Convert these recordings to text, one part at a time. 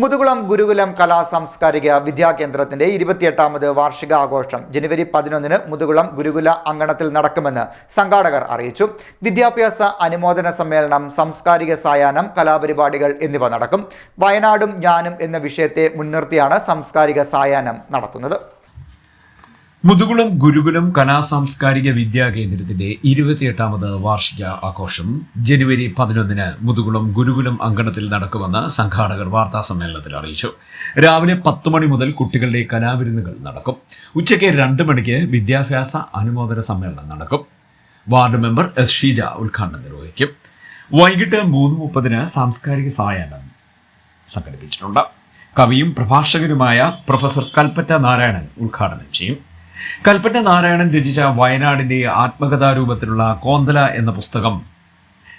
മുതുകുളം ഗുരുകുലം കലാ സാംസ്കാരിക വിദ്യാകേന്ദ്രത്തിന്റെ ഇരുപത്തിയെട്ടാമത് വാർഷികാഘോഷം ജനുവരി പതിനൊന്നിന് മുതുകുളം ഗുരുകുല അങ്കണത്തിൽ നടക്കുമെന്ന് സംഘാടകർ അറിയിച്ചു. വിദ്യാഭ്യാസ അനുമോദന സമ്മേളനം സാംസ്കാരിക സായാഹ്നം കലാപരിപാടികൾ എന്നിവ നടക്കും. വയനാടും ഞാനും എന്ന വിഷയത്തെ മുൻനിർത്തിയാണ് സാംസ്കാരിക സായാഹ്നം നടത്തുന്നത്. മുതുകുളം ഗുരുകുലം കലാസാംസ്കാരിക വിദ്യാകേന്ദ്രത്തിന്റെ ഇരുപത്തിയെട്ടാമത് വാർഷിക ആഘോഷം ജനുവരി പതിനൊന്നിന് മുതുകുളം ഗുരുകുലം അങ്കണത്തിൽ നടക്കുമെന്ന് സംഘാടകർ വാർത്താ സമ്മേളനത്തിൽ അറിയിച്ചു. രാവിലെ പത്ത് മണി മുതൽ കുട്ടികളുടെ കലാവിരുന്നുകൾ നടക്കും. ഉച്ചയ്ക്ക് രണ്ട് മണിക്ക് വിദ്യാഭ്യാസ അനുമോദന സമ്മേളനം നടക്കും. വാർഡ് മെമ്പർ എസ് ഷീജ ഉദ്ഘാടനം നിർവഹിക്കും. വൈകിട്ട് മൂന്ന് മുപ്പതിന് സാംസ്കാരിക സായാഹ്നം സംഘടിപ്പിച്ചിട്ടുണ്ട്. കവിയും പ്രഭാഷകനുമായ പ്രൊഫസർ കൽപ്പറ്റ നാരായണൻ ഉദ്ഘാടനം ചെയ്യും. കൽപ്പറ്റ നാരായണൻ രചിച്ച വയനാടിന്റെ ആത്മകഥാരൂപത്തിലുള്ള കോന്തല എന്ന പുസ്തകം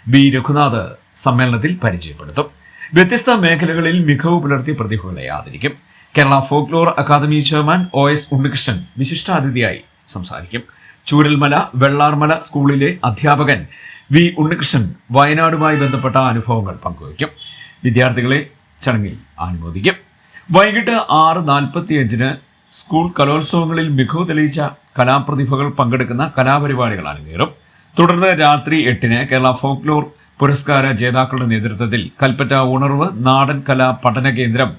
ബി രഘുനാഥ് സമ്മേളനത്തിൽ പരിചയപ്പെടുത്തും. വ്യത്യസ്ത മേഖലകളിൽ മികവ് പുലർത്തിയ പ്രതിഭകളെ ആദരിക്കും. Kerala Folklore Academy chairman O. S. Unnikrishnan വിശിഷ്ടാതിഥിയായി സംസാരിക്കും. ചൂരൽമല വെള്ളാർമല സ്കൂളിലെ അധ്യാപകൻ വി. ഉണ്ണികൃഷ്ണൻ വയനാടുമായി ബന്ധപ്പെട്ട അനുഭവങ്ങൾ പങ്കുവയ്ക്കും. വിദ്യാർത്ഥികളെ ചടങ്ങിൽ അനുമോദിക്കും വൈകിട്ട് ആറ് നാൽപ്പത്തിയഞ്ചിന് സ്കൂൾ കലോത്സവങ്ങളിൽ മികവ് തെളിയിച്ച കലാപ്രതിഭകൾ പങ്കെടുക്കുന്ന കലാപരിപാടികൾ അരങ്ങേറും തുടർന്ന് രാത്രി എട്ടിന് കേരള ഫോക്ലോർ പുരസ്കാര ജേതാക്കളുടെ നേതൃത്വത്തിൽ കൽപ്പറ്റ ഉണർവ് നാടൻ കലാ പഠന കേന്ദ്രം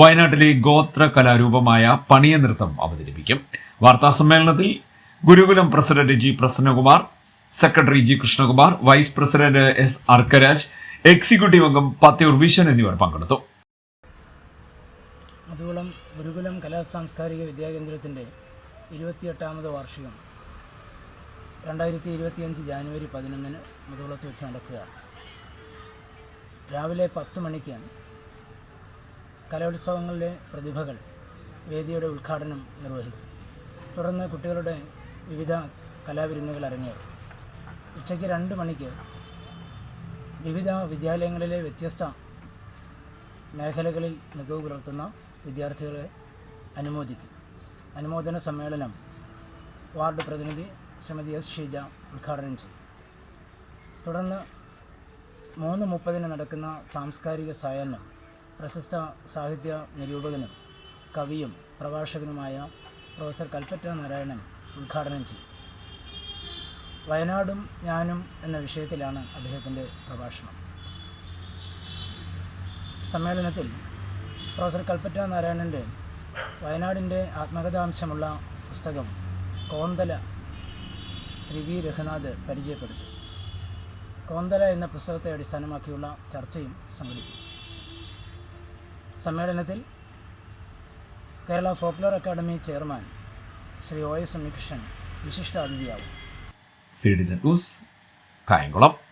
വയനാട്ടിലെ ഗോത്ര കലാരൂപമായ പണിയ നൃത്തം അവതരിപ്പിക്കും. വാർത്താ സമ്മേളനത്തിൽ Gurukulam president G Prasannakumar secretary G Krishnakumar vice president S Arkaraj executive അംഗം പത്യൂർ വിശ്വൻ എന്നിവർ പങ്കെടുത്തു. മുതുകുളം ഗുരുകുലം കലാ സാംസ്കാരിക വിദ്യാകേന്ദ്രത്തിന്റെ ഇരുപത്തിയെട്ടാമത് വാർഷികം രണ്ടായിരത്തി ഇരുപത്തിയഞ്ച് ജാനുവരി പതിനൊന്നിന് മുതുകുളത്ത് വെച്ച് നടക്കുക. രാവിലെ പത്ത് മണിക്ക് കലോത്സവങ്ങളിലെ പ്രതിഭകൾ വേദിയുടെ ഉദ്ഘാടനം നിർവഹിക്കും. തുടർന്ന് കുട്ടികളുടെ വിവിധ കലാവിരുന്നുകൾ അരങ്ങേറും. ഉച്ചയ്ക്ക് രണ്ട് മണിക്ക് വിവിധ വിദ്യാലയങ്ങളിലെ വ്യത്യസ്ത മേഖലകളിൽ മികവ് പുലർത്തുന്ന വിദ്യാർത്ഥികളെ അനുമോദിക്കും. അനുമോദന സമ്മേളനം വാർഡ് പ്രതിനിധി ശ്രീമതി എസ് ഷീജ ഉദ്ഘാടനം ചെയ്യും. തുടർന്ന് മൂന്ന് മുപ്പതിന് നടക്കുന്ന സാംസ്കാരിക സായാഹ്നം പ്രശസ്ത സാഹിത്യ നിരൂപകനും കവിയും പ്രഭാഷകനുമായ പ്രൊഫസർ കൽപ്പറ്റ നാരായണൻ ഉദ്ഘാടനം ചെയ്യും. വയനാടും ഞാനും എന്ന വിഷയത്തിലാണ് അദ്ദേഹത്തിന്റെ പ്രഭാഷണം. സമ്മേളനത്തിൽ പ്രൊഫസർ കൽപ്പറ്റ നാരായണന്റെ വയനാടിന്റെ ആത്മകഥാംശമുള്ള പുസ്തകം കോന്തല ശ്രീ വി രഘുനാഥ് പരിചയപ്പെടുത്തി. കോന്തല എന്ന പുസ്തകത്തെ അടിസ്ഥാനമാക്കിയുള്ള ചർച്ചയും സംഘടിപ്പിക്കും. സമ്മേളനത്തിൽ Kerala Folklore Academy chairman Shri O S Unnikrishnan വിശിഷ്ട അതിഥിയാവും കായംകുളം.